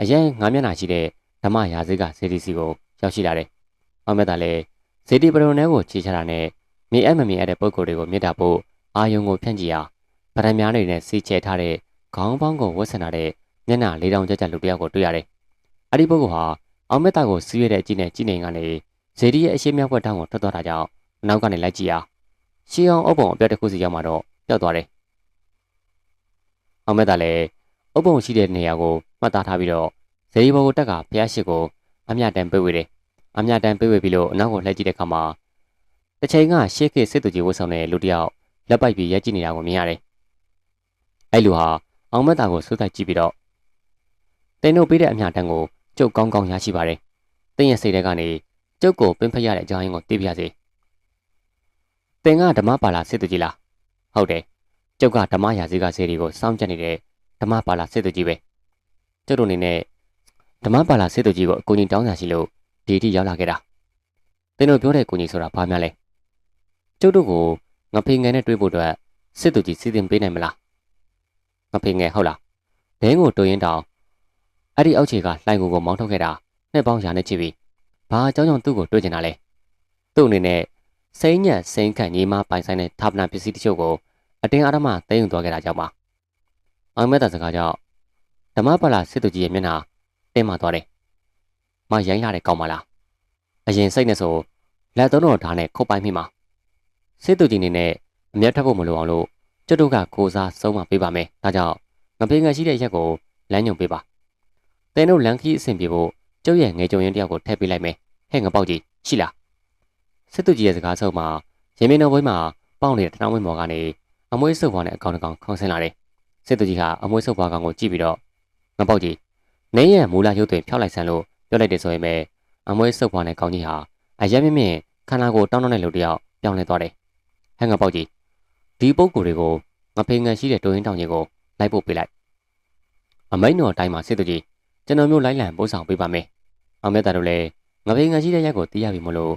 အရင်ငါးမျက်နှာရှိတဲ့ဓမ္မရာဇိကစေတီစီကိုရောက်ရှိလာတယ်။အောင်မြတ်တာလည်းစေတီပရုံထဲကိုခြေချတာနဲ့မြေအပ်မမြေအပ်တဲ့ပုံကိုယ်တွေကိုမြစ်တာဖို့အာယုံကိုဖြန့်ကြည့်ရာဗရံများတွေနဲ့စီချဲထားတဲ့ခေါင်းပေါင်းကိုဝတ်ဆင်လာတဲ့မျက်နှာလေးတောင်ကြကြလူတစ်ယောက်ကိုတွေ့ရတယ်။အဲ့ဒီပုဂ္ဂိုလ်ဟာအောင်မြတ်တာကိုစီးရတဲ့အကြည့်နဲ့ကြည့်နေကနေ ဇေဒီရဲ့အရှိမြောက်ဘက်တောင်ကိုထွက်သွားတာကြောင့်နောက်ကနေလိုက်ကြည့်ရာရှီအောင်အုပ်ပုံအပြတ်တစ်ခုစီရောက်မှတော့ပျောက်သွားတယ်။အောင်မြတ်တာလည်းအုပ်ပုံရှိတဲ့နေရာကိုမှတ်သားထားပြီးတော့ဇေဒီဘောကိုတက်ကဖျားရှိကိုအမြတန်ပေးဝေတယ်။အမြတန်ပေးဝေပြီးလို့အနောက်ကိုလှည့်ကြည့်တဲ့အခါမှာတစ်ချိန်ကရှေးခေတ်စစ်သူကြီးဝတ်ဆောင်တဲ့လူတစ်ယောက်လက်ပိုက်ပြီးရက်ကြည့်နေတာကိုမြင်ရတယ်။အဲ့လူဟာအောင်မက်တာကိုစိုးတိုက်ကြည့်ပြီးတော့တင်းတို့ပေးတဲ့အမြတန်ကိုကျုပ်ကောင်းကောင်းရရှိပါတယ်။တင်းရဲ့စိတ်ထဲကနေ ကျုပ်ကိုပင်ဖက်ရတဲ့အကြောင်းရင်းကိုသိပြရစေ။တင်ကဓမ္မပါလာစစ်သူကြီးလား။ဟုတ်တယ်။ကျုပ်ကဓမ္မရာဇီကစေတီကိုစောင့်ကြနေတဲ့ဓမ္မပါလာစစ်သူကြီးပဲ။ကျုပ်တို့အနေနဲ့ဓမ္မပါလာစစ်သူကြီးကိုအကူအညီတောင်းစာရှိလို့ဒီအထိရောက်လာခဲ့တာ။တင်းတို့ပြောတဲ့ကူညီဆိုတာဘာများလဲ။ကျုပ်တို့ကိုငါဖေငယ်နဲ့တွေ့ဖို့အတွက်စစ်သူကြီးစီစဉ်ပေးနိုင်မလား။ငါဖေငယ်ဟုတ်လား။ဘဲကိုတိုးရင်တောင်အဲ့ဒီအောက်ခြေကလှိုင်ကိုကိုမောင်းထုတ်ခဲ့တာနှစ်ပေါင်းရာနဲ့ချီပြီ။ ဘာအကြောင်းကြောင့်သူ့ကိုတွေ့ကျင်တာလဲ။သူ့အနေနဲ့စိမ့်ညက်စိမ့်ခန့်ညီမပိုင်ဆိုင်တဲ့ဌာပနာပစ္စည်းတချို့ကိုအတင်းအဓမ္မသိမ်းယူသွားခဲ့တာကြောင့်ပါ။အောင်မက်တာစကားကြောင့်ဓမ္မပါလာစစ်သူကြီးရဲ့မျက်နှာတင်းမာသွားတယ်။မရိုင်းလာတဲ့ကောင်းပါလား။အရင်စိတ်နဲ့ဆိုလက်သုံးတော်ဓာတ်နဲ့ခုတ်ပိုင်းမိမှာစစ်သူကြီးနေနဲ့အမျက်ထပ်ဖို့မလိုအောင်လို့ကျွတ်တို့ကကိုစားဆုံးမပေးပါမယ်။ဒါကြောင့်ငပိငယ်ရှိတဲ့ရက်ကိုလမ်းညွန်ပေးပါ။တင်းတို့လန်ခီအဆင်ပြေဖို့ ကျုပ်ရဲ့ငယ်ကြုံရင်တယောက်ကိုထည့်ပေးလိုက်မယ်။ဟဲ့ငပေါက်ကြီးရှိလား။စစ်သူကြီးရဲ့စကားဆုံးမှာရင်မင်းတော်ဘွေးမှာပေါက်နေတဲ့တနောင်းဝင်းမော်ကနေအမွှေးစုပ်ဘွားနဲ့အကောင်တကောင်ခေါင်းဆင်းလာတယ်။စစ်သူကြီးကအမွှေးစုပ်ဘွားကောင်ကိုကြည့်ပြီးတော့ငပေါက်ကြီးနင်းရဲ့မူလာရုပ်တွင်ဖျောက်လိုက်ဆန်းလို့ပြောလိုက်တယ်ဆိုရင်ပဲအမွှေးစုပ်ဘွားနဲ့ကောင်းကြီးဟာအရက်မြင့်မြင့်ခန္ဓာကိုယ်တောင်းတတဲ့လူတယောက်ပြောင်းလဲသွားတယ်။ဟဲ့ငပေါက်ကြီးဒီပုံကိုယ်တွေကိုငဖေငန်ရှိတဲ့တိုးရင်တောင်ကြီးကိုလိုက်ပို့ပေးလိုက်။အမိန်တော်အတိုင်းမှာစစ်သူကြီး ကျွန်တော်မျိုးလိုက်လံပို့ဆောင်ပေးပါမယ်။အောင်မြတ်တာတို့လည်းငဖေငန်ရှိတဲ့ရက်ကိုသိရပြီမလို့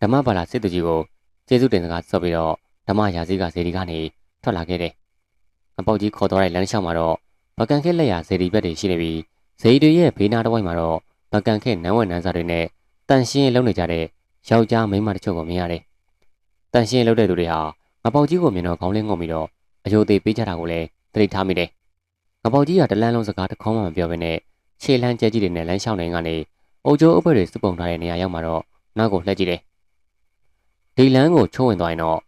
ဓမ္မပါလာစစ်သူကြီးကိုကျေးဇူးတင်စကားဆက်ပြီးတော့ဓမ္မရာဇီကဇေဒီကနေထွက်လာခဲ့တယ်။ငပေါက်ကြီးခေါ်သွားတဲ့လမ်းလျှောက်မှာတော့ဗကန်ခက်လက်ရဇေဒီဘက်တွေရှိနေပြီးဇေဒီတွေရဲ့ဘေးနားတစ်ဝိုက်မှာတော့ဗကန်ခက်နန်းဝက်နန်းစားတွေနဲ့တန်ရှင်းလုံနေကြတဲ့ယောက်ျားမိန်းမတချို့ကိုမြင်ရတယ်။တန်ရှင်းလုပ်တဲ့သူတွေဟာငပေါက်ကြီးကိုမြင်တော့ခေါင်းလင်းငုံပြီးတော့အယိုသေးပေးကြတာကိုလည်းသတိထားမိတယ်။ငပေါက်ကြီးကတလန်းလုံးစကားတစ်ခေါမှမပြောဘဲနဲ့ ခြေလန်းကျဲကြီးတွေနဲ့လမ်းလျှောက်နေကနေအိုကျိုးအုပ်ဘက်တွေစုပုံထားတဲ့နေရာရောက်မှာတော့နောက်ကိုလှည့်ကြည့်တယ်။ဒီလမ်းကိုချိုးဝင်သွားရင်တော့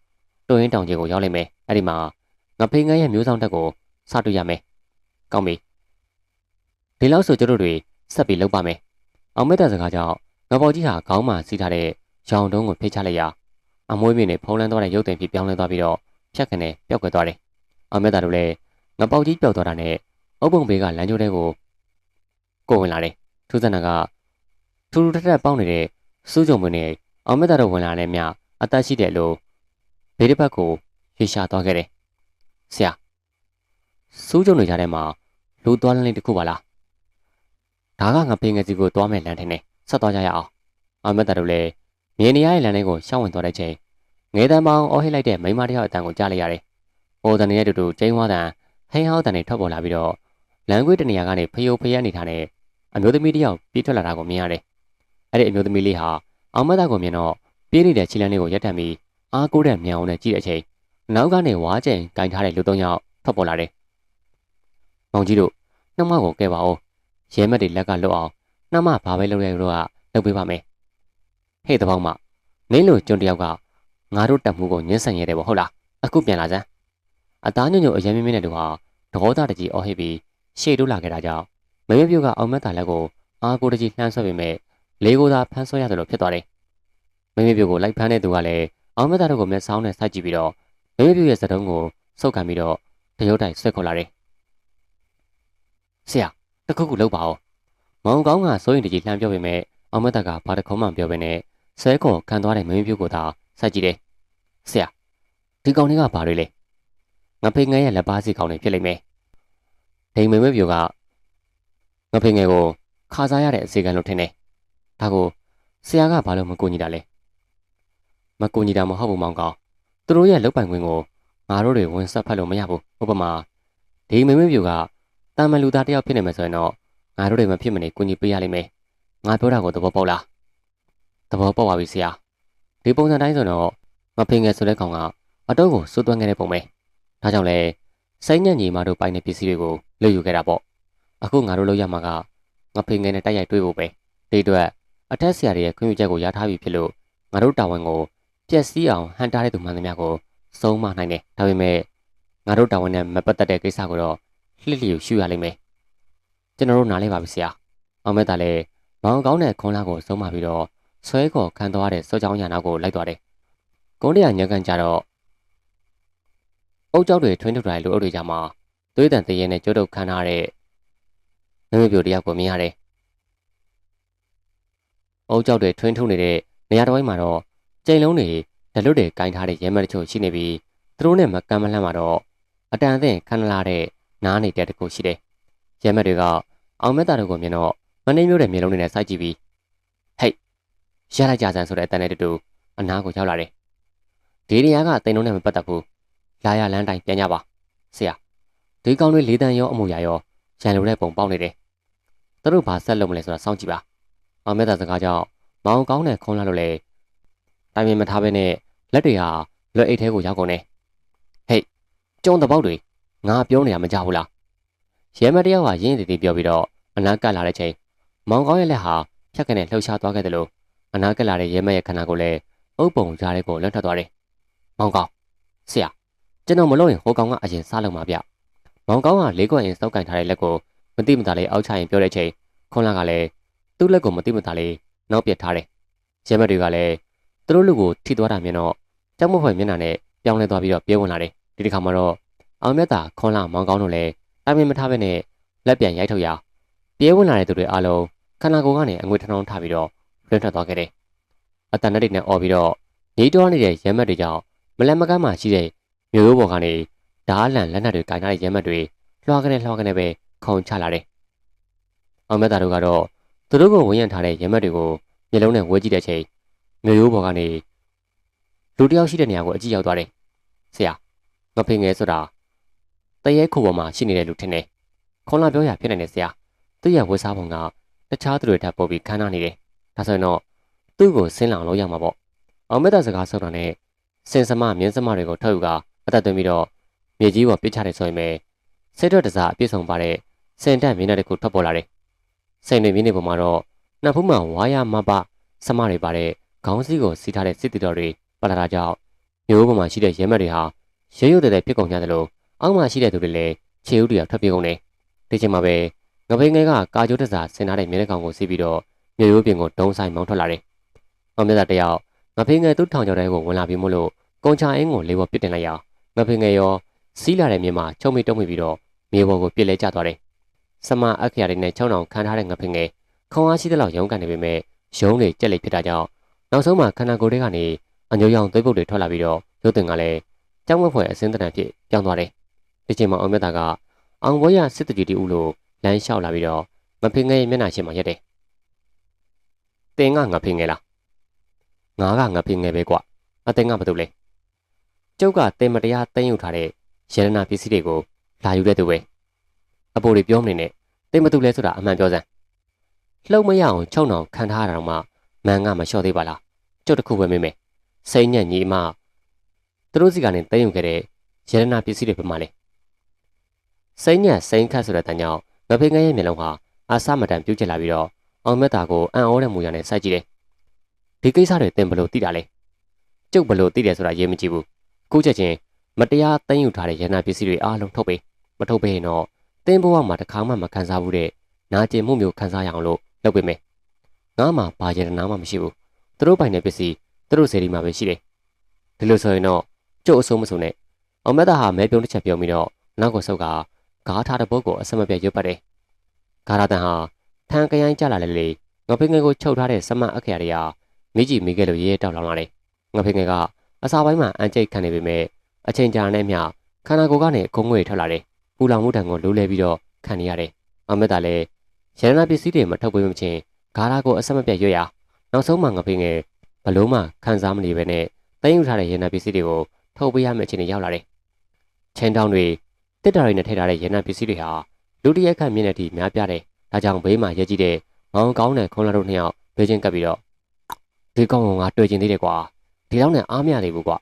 တွင်းတောင်ကြီးကိုရောက်လိမ့်မယ်။အဲ့ဒီမှာငဖေးငန်းရဲ့မျိုးဆောင်တက်ကိုစတွေ့ရမယ်။ကောင်းပြီ။ဒီလောက်ဆိုကျတို့တွေဆက်ပြီးလုပ်ပါမယ်။အောင်မေတ္တာစကားကြောင့်ငပေါက်ကြီးဟာခေါင်းမှာစီးထားတဲ့ရောင်တုံးကိုဖိတ်ချလိုက်ရာအမွှေးမြင့်နဲ့ဖုံးလန်းသွားတဲ့ရုပ်သွင်းဖြစ်ပြောင်းလဲသွားပြီးတော့ဖြတ်ခနဲ့ပျောက်ကွယ်သွားတယ်။အောင်မြတ်တာတို့လည်းငပေါက်ကြီးပျောက်သွားတာနဲ့အုပ်ပုံဘေးကလမ်းကျိုးတဲကို ကိုဝင်လာတယ်။ထူးဆန်းတာကထူထူထထပေါင်းနေတဲ့စူးကြုံမွေနဲ့အောင်မြတ်တာတို့ဝင်လာတဲ့မြအသက်ရှိတယ်လို့ဘေးတစ်ဖက်ကိုရွေရှာသွားခဲ့တယ်။ဆရာစူးကြုံနေကြတဲ့မှာလူသွားလန်းလေးတစ်ခုပါလား။ဒါကငဖေးငစီကိုသွားမယ်လမ်းထင်းနေဆက်သွားကြရအောင်။အောင်မြတ်တာတို့လည်းမြေနေရရဲ့လမ်းလေးကိုရှောင်းဝင်သွားတဲ့ချိန်ငဲတန်းပေါင်းအော်ဟစ်လိုက်တဲ့မိန်းမတစ်ယောက်အတန်ကိုကြားလိုက်ရတယ်။အိုတန်နဲ့တူတူကျင်းဝါတန်ဟိန်းဟောက်တန်တွေထွက်ပေါ်လာပြီးတော့ လမ်းကွေးတနေရာကနေဖယိုဖယက်နေထားတဲ့အမျိုးသမီးတစ်ယောက်ပြေးထွက်လာတာကိုမြင်ရတယ်။အဲ့ဒီအမျိုးသမီးလေးဟာအောင်မသားကိုမြင်တော့ပြေးနေတဲ့ခြေလမ်းလေးကိုရက်တံပြီးအားကိုးတဲ့မြောင်နဲ့ကြည့်တဲ့အချိန်နောက်ကနေဝါကျင်ကင်ထားတဲ့လူသုံးယောက်ထွက်ပေါ်လာတယ်။မောင်ကြီးတို့နှမကိုကဲပါဦး။ရဲမက်တွေလက်ကလွတ်အောင်နှမဘာပဲလုပ်ရလို့ကလုပ်ပေးပါမယ်။ဟေ့တပေါင်းမမင်းလိုကျွန်တယောက်ကငါတို့တက်မှုကိုညှင်းဆန်ရတယ်ပေါ့ဟုတ်လားအခုပြန်လာစမ်းအသားညွန့်ညွန့်အရင်မင်းမင်းနဲ့တူဟာသဘောသားတကြီးအော်ဟစ်ပြီး ရှေ့တိုးလာခဲ့တာကြောင့်မမေပြိုကအောင်မက်တာလက်ကိုအာကိုတကြီးလှမ်းဆွဲပေမဲ့လေးကိုသာဖမ်းဆွဲရတယ်လို့ဖြစ်သွားတယ်မမေပြိုကိုလိုက်ဖမ်းတဲ့သူကလည်းအောင်မက်တာတို့ကိုမျက်စောင်းနဲ့စိုက်ကြည့်ပြီးတော့မမေပြိုရဲ့စတုံးကိုစုပ်ခံပြီးတော့တရုတ်တိုင်ဆွဲခေါ်လာတယ်ဆရာတခုခုလုပ်ပါဦးမောင်ကောင်းကစိုးရင်တကြီးလှမ်းပြောပေမဲ့အောင်မက်တာကဘာတခုမှမပြောဘဲနဲ့ဆဲခေါ်ခံသွားတဲ့မမေပြိုကိုသာစိုက်ကြည့်တယ်ဆရာဒီကောင်တွေကဘာတွေလဲငါဖေငယ်ရဲ့လက်ပါစီကောင်တွေဖြစ်လိမ့်မယ် ဒိန်မမေပြိုကငါဖေငယ်ကိုခါစားရတဲ့အစီကံလို့ထင်တယ်ဒါကိုဆရာကဘာလို့မကူညီတာလဲမကူညီတာမဟုတ်ဘူးမောင်ကောင်သူတို့ရဲ့လုတ်ပိုင်ခွင့်ကိုငါတို့တွေဝင်ဆက်ဖက်လို့မရဘူးဥပမာဒီမမေပြိုကတာမန်လူသားတယောက်ဖြစ်နေမယ်ဆိုရင်တော့ငါတို့တွေမဖြစ်မနေကူညီပေးရလိမ့်မယ်ငါပြောတာကိုသဘောပေါက်လားသဘောပေါက်ပါပြီဆရာဒီပုံစံတိုင်းဆိုတော့ငါဖေငယ်ဆိုတဲ့ကောင်ကအတော့ကိုစိုးသွမ်းခဲ့တဲ့ပုံပဲဒါကြောင့်လဲ စိတ်ညံ့ညီမတို့ပိုင်တဲ့ပစ္စည်းတွေကိုလွတ်ယူခဲ့တာပေါ့အခုငါတို့လုပ်ရမှာကငါဖေငယ်နဲ့တိုက်ရိုက်တွေ့ဖို့ပဲဒီအတွက်အထက်ဆရာတွေရဲ့ခွင့်ပြုချက်ကိုရထားပြီဖြစ်လို့ငါတို့တာဝန်ကိုပြက်စီးအောင်ဟန်တားတဲ့သူမှန်သမျှကိုစုံမနိုင်တယ်ဒါပေမဲ့ငါတို့တာဝန်နဲ့မပတ်သက်တဲ့ကိစ္စကိုတော့လှစ်လျူရှုရလိမ့်မယ်ကျွန်တော်တို့နားလဲပါပြီဆရာအောင်မဲ့တာလဲမောင်ကောင်းတဲ့ခွန်လာကိုစုံမပြီးတော့ဆွဲခေါ်ခံသွားတဲ့စောချောင်းညာနာကိုလိုက်သွားတယ်ကုန်းတရာညကန်ကြတော့ အုတ်ကြောက်တွေထွင်းထုတ်တိုင်းလူအုပ်တွေကြမှာသွေးတန်တရေနဲ့ကြိုးတုပ်ခံထားတဲ့မမေပြိုတယောက်ကိုမြင်ရတယ်။အုတ်ကြောက်တွေထွင်းထုတ်နေတဲ့နေရာတစ်ဝိုင်းမှာတော့ကျိန်လုံးတွေဓလွတ်တွေကင်ထားတဲ့ရဲမတချို့ရှိနေပြီးသူတို့နဲ့မကမ်းမလှမ်းမှာတော့အတန်အသင့်ခဏလာတဲ့နားနေတဲ့တကူရှိတယ်။ရဲမတွေကအောင်မက်တာတို့ကိုမြင်တော့မနှိမ့်မျိုးတဲ့မျိုးလုံးတွေနဲ့စိုက်ကြည့်ပြီးဟဲ့ရလိုက်ကြစမ်းဆိုတဲ့အတန်နဲ့တူတူအနားကိုရောက်လာတယ်။ဒီနေရာကတိန်လုံးနဲ့မပတ်သက်ဘူး။ လာရလန်းတိုင်းပြန်ကြပါဆရာဒီကောင်တွေလေးတန်းရောအမှုရရောရန်လိုတဲ့ပုံပေါက်နေတယ်။သူတို့ဘာဆက်လုပ်မလဲဆိုတာစောင့်ကြည့်ပါ။အောင်မက်တာစကားကြောင့်မောင်ကောင်းတဲ့ခုံးလာလို့လေတိုင်ပင်မထားဘဲနဲ့လက်တွေဟာလွယ်အိတ်ထဲကိုရောက်ကုန်တယ်။ဟေးကျုံတပေါက်တွေငါပြောနေရမကြဘူးလား။ရဲမတယောက်ဟာရင်းတည်တည်ပြောပြီးတော့အနာကပ်လာတဲ့ချိန်မောင်ကောင်းရဲ့လက်ဟာဖြတ်ကနေလှုပ်ရှားသွားခဲ့တယ်လို့အနာကပ်လာတဲ့ရဲမရဲ့ခန္ဓာကိုလည်းအုပ်ပုံကြားတဲ့ကိုလွတ်ထွက်သွားတယ်။မောင်ကောင်းဆရာ ကျွန်တော်မလို့ရင်ဟိုကောင်ကအရင်စားလုံးပါဗျ။မောင်ကောင်းကလေးခွက်ရင်စောက်ကင်ထားတဲ့လက်ကိုမတိမတာလေးအောက်ချရင်ပြောတဲ့ချိန်ခွန်လာကလည်းသူ့လက်ကိုမတိမတာလေးနောက်ပြတ်ထားတယ်။ရဲမတွေကလည်းသူတို့လူကိုထိသွားတာမြင်တော့ကြောက်မဖွယ်မျက်နှာနဲ့ပြောင်းလဲသွားပြီးတော့ပြေးဝင်လာတယ်။ဒီတစ်ခါမှာတော့အောင်မြတ်တာခွန်လာမောင်ကောင်းတို့လည်းတိုင်ပင်မထားဘဲနဲ့လက်ပြန်ရိုက်ထုတ်ရပြေးဝင်လာတဲ့သူတွေအားလုံးခန္ဓာကိုယ်ကနေအငွေထထောင်းထားပြီးတော့လွင့်ထွက်သွားခဲ့တယ်။အတန်နဲ့တွေနဲ့អော်ပြီးတော့ညီတော်နေတဲ့ရဲမက်တွေကြောင့်မလက်မကမ်းမှရှိတဲ့ မျိုးရိုးပေါ်ကနေဓားလန်လက်နက်တွေကင်ထားတဲ့ရဲမက်တွေလွှာကနေလွှာကနေပဲခုံချလာတယ်။အောင်မက်တာတို့ကတော့သူတို့ကိုဝန်းရံထားတဲ့ရဲမက်တွေကိုမျက်လုံးနဲ့ဝဲကြည့်တဲ့ချိန်မျိုးရိုးပေါ်ကနေလူတယောက်ရှိတဲ့နေရာကိုအကြည့်ရောက်သွားတယ်။ဆရာငါဖေငယ်ဆိုတာတရဲခုပေါ်မှာရှိနေတဲ့လူထင်တယ်။ခွန်လာပြောရဖြစ်နေတယ်ဆရာ။သူ့ရဲ့ဝတ်စားပုံကတခြားသူတွေထပ်ပို့ပြီးခန်းနာနေတယ်။ဒါဆိုရင်တော့သူ့ကိုဆင်းလောင်လို့ရမှာပေါ့။အောင်မက်တာစကားဆောက်တာနဲ့စင်စမမြင်းစမတွေကိုထုတ်ယူက အသက်သွင်းပြီးတော့မြေကြီးပေါ်ပစ်ချတယ်ဆိုရင်ပဲစိတ်တော့တစားအပြည့်စုံပါတဲ့စင်တက်မြင်းတဲ့တစ်ခုထွက်ပေါ်လာတယ်။စိန်တွေမြင်းတွေပေါ်မှာတော့နှစ်ဖူးမှဝါရမပစမတွေပါတဲ့ခေါင်းစည်းကိုစီးထားတဲ့စစ်တီတော်တွေပါလာတာကြောင့်မျိုးပေါ်မှာရှိတဲ့ရဲမက်တွေဟာရဲရုပ်တဲ့ဖြစ်ကုန်ကြတယ်လို့အောက်မှာရှိတဲ့သူတွေလည်းခြေဥတွေကထွက်ပြေးကုန်တယ်။ဒီချိန်မှာပဲငပိငယ်ကကာကျိုးတစားဆင်ထားတဲ့မြင်းတဲ့ကောင်ကိုစီးပြီးတော့မျိုးရိုးပြင်ကိုဒုံဆိုင်မောင်းထွက်လာတယ်။အောင်မြတ်တာတယောက်ငဖေငယ်သူ့ထောင်ကျော်တဲကိုဝင်လာပြီးမို့လို့ကုံချအင်းကိုလေးပေါ်ပစ်တင်လိုက်ရင ဖေငယ်ရောစီးလာတဲ့မြေမှာချုံမိတုံးမိပြီးတော့မြေပေါ်ကိုပြစ်လဲကျသွားတယ်။စမအခရာတွေနဲ့ချောင်းအောင်ခံထားတဲ့ငဖေငယ်ခုံအားရှိတဲ့လောက်ရုန်းကန်နေပေမဲ့ရုံးတွေကြက်လိဖြစ်တာကြောင့်နောက်ဆုံးမှာခန္ဓာကိုယ်တွေကနေအညိုရောင်သွေးပုတ်တွေထွက်လာပြီးတော့ရုပ်တင်ကလည်းကြောက်မဖွယ်အစင်းတန်ဖြစ်ပြောင်းသွားတယ်။ဒီချိန်မှာအောင်မြတ်တာကအောင်ဘွေးရစစ်တကြီးတူဦးလို့လမ်းလျှောက်လာပြီးတော့ငဖေငယ်ရဲ့မျက်နှာရှင်းမှာရက်တယ်။တင်ကငဖေငယ်လား။ငါကငဖေငယ်ပဲကွ။အတင်ကဘာလုပ်လဲ။ ကျုပ်ကတင်မတရားတင်းယူထားတဲ့ရတနာပစ္စည်းတွေကိုလာယူတဲ့သူပဲ။အပိုတွေပြောမနေနဲ့တင်မတူလဲဆိုတာအမှန်ပြောစမ်း။လှုပ်မရအောင်ချုံအောင်ခံထားရတာမှမန်ကမလျှော့သေးပါလား။ကျုပ်တခုပဲမေးမယ်။စိတ်ညက်ညီမသူတို့စီကနေတင်းယူခဲ့တဲ့ရတနာပစ္စည်းတွေပြမလဲ။စိတ်ညက်စိန်ခတ်ဆိုတဲ့တန်ကြောင့်ငဖေငယ်ရဲ့မျက်လုံးဟာအာဆမတန်ပြုတ်ကျလာပြီးတော့အောင်မက်တာကိုအံ့ဩတဲ့မူရနဲ့စိုက်ကြည့်တယ်။ဒီကိစ္စတွေသင်ဘလို့သိတာလဲကျုပ်ဘလို့သိတယ်ဆိုတာရေးမကြည့်ဘူး အခုချက်ချင်းမတရားသိမ်းယူထားတဲ့ရန်နာပစ္စည်းတွေအားလုံးထုတ်ပေးမထုတ်ပေးရင်တော့တင်းဘဝမှာတစ်ခါမှမခံစားဘူးတဲ့နာကျင်မှုမျိုးခံစားရအောင်လို့လုပ်ပေးမယ်ငါမှဘာရတနာမှမရှိဘူးသူတို့ပိုင်တဲ့ပစ္စည်းသူတို့စေဒီမှာပဲရှိတယ်ဒီလိုဆိုရင်တော့ကျုပ်အဆုံးမဆုံးနဲ့အောင်မက်တာဟာမဲပြုံးတစ်ချက်ပြောပြီးတော့နောက်ကိုဆုပ်ကဂါးထားတဲ့ပုတ်ကိုအဆက်မပြတ်ရွတ်ပတ်တယ်ဂါရတန်ဟာထန်ကရိုင်းကြလာလေလေငါဖိငယ်ကိုချုပ်ထားတဲ့စမတ်အခရာတွေကမိကြီးမိခဲ့လို့ရဲရဲတောက်လောင်လာတယ်ငါဖိငယ်က အစာပိုင်းမှာအန်ကျိတ်ခံနေပေမဲ့အချိန်ကြာနဲ့မျှခန္ဓာကိုယ်ကနေခုံငွေထွက်လာတယ်ပူလောင်မှုတံကိုလိုးလဲပြီးတော့ခံနေရတယ်အောင်မက်တာလည်းရတနာပစ္စည်းတွေမထုတ်ပေးမချင်းဂါရကိုအဆက်မပြတ်ရွတ်ရနောက်ဆုံးမှငါဖိငယ်ဘလို့မှခံစားမနေပဲနဲ့တင်းယူထားတဲ့ရတနာပစ္စည်းတွေကိုထုတ်ပေးရမယ့်အချိန်တွေရောက်လာတယ်ချင်းတောင်တွေတစ်တာတွေနဲ့ထည့်ထားတဲ့ရတနာပစ္စည်းတွေဟာလူတရက်ခန့်မြင့်တဲ့အထိများပြားတယ်ဒါကြောင့်ဘေးမှာရဲကြီးတဲ့မောင်ကောင်းတဲ့ခွန်လာတို့နှစ်ယောက်ဘေးချင်းကပ်ပြီးတော့ဒီကောင်ကငါတွေ့ကျင်သေးတယ်ကွာ ဒီလောက်နဲ့အားမရသေးဘူးကွာ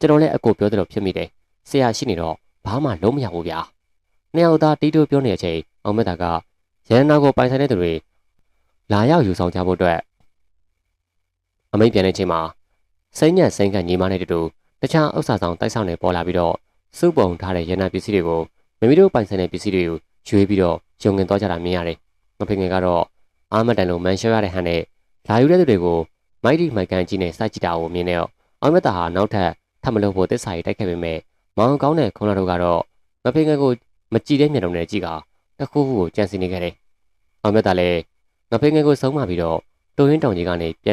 ကျွန်တော်လည်းအကိုပြောတယ်လို့ဖြစ်မိတယ်ဆရာရှိနေတော့ဘာမှလုံးမရဘူးဗျာနှစ်ယောက်သားတီးတိုးပြောနေတဲ့အချိန်အောင်မက်တာကရန်နာကိုပိုင်ဆိုင်တဲ့သူတွေလာရောက်ယူဆောင်ကြဖို့အတွက်အမိတ်ပြန်တဲ့အချိန်မှာစိမ့်ညက်စိမ့်ကန်ညီမနဲ့တူတခြားဥစ္စာဆောင်တိုက်ဆောင်နေပေါ်လာပြီးတော့စုပုံထားတဲ့ရန်နာပစ္စည်းတွေကိုမိမိတို့ပိုင်ဆိုင်တဲ့ပစ္စည်းတွေကိုရွေးပြီးတော့ယုံငင်သွားကြတာမြင်ရတယ်။ငဖေငယ်ကတော့အာမတန်လုံးမန်ရှောရတဲ့ဟန်နဲ့လာယူတဲ့သူတွေကို မိုက်တီမိုက်ကန်ကြီးနဲ့စိုက်ကြည့်တာကိုမြင်နေတော့အောင်မတာဟာနောက်ထပ်ထပ်မလို့ဖို့တစ္ဆာရီတိုက်ခဲ့ပေမဲ့မောင်ကောင်းတဲ့ခွန်လာတို့ကတော့ငဖေငယ်ကိုမကြည့်တဲ့မျက်လုံးနဲ့ကြည့်ကတခုခုကိုကြံစီနေခဲ့တယ်။အောင်မတာလည်းငဖေငယ်ကိုဆုံးမပြီးတော့တိုရင်းတောင်ကြီးကနေပြန်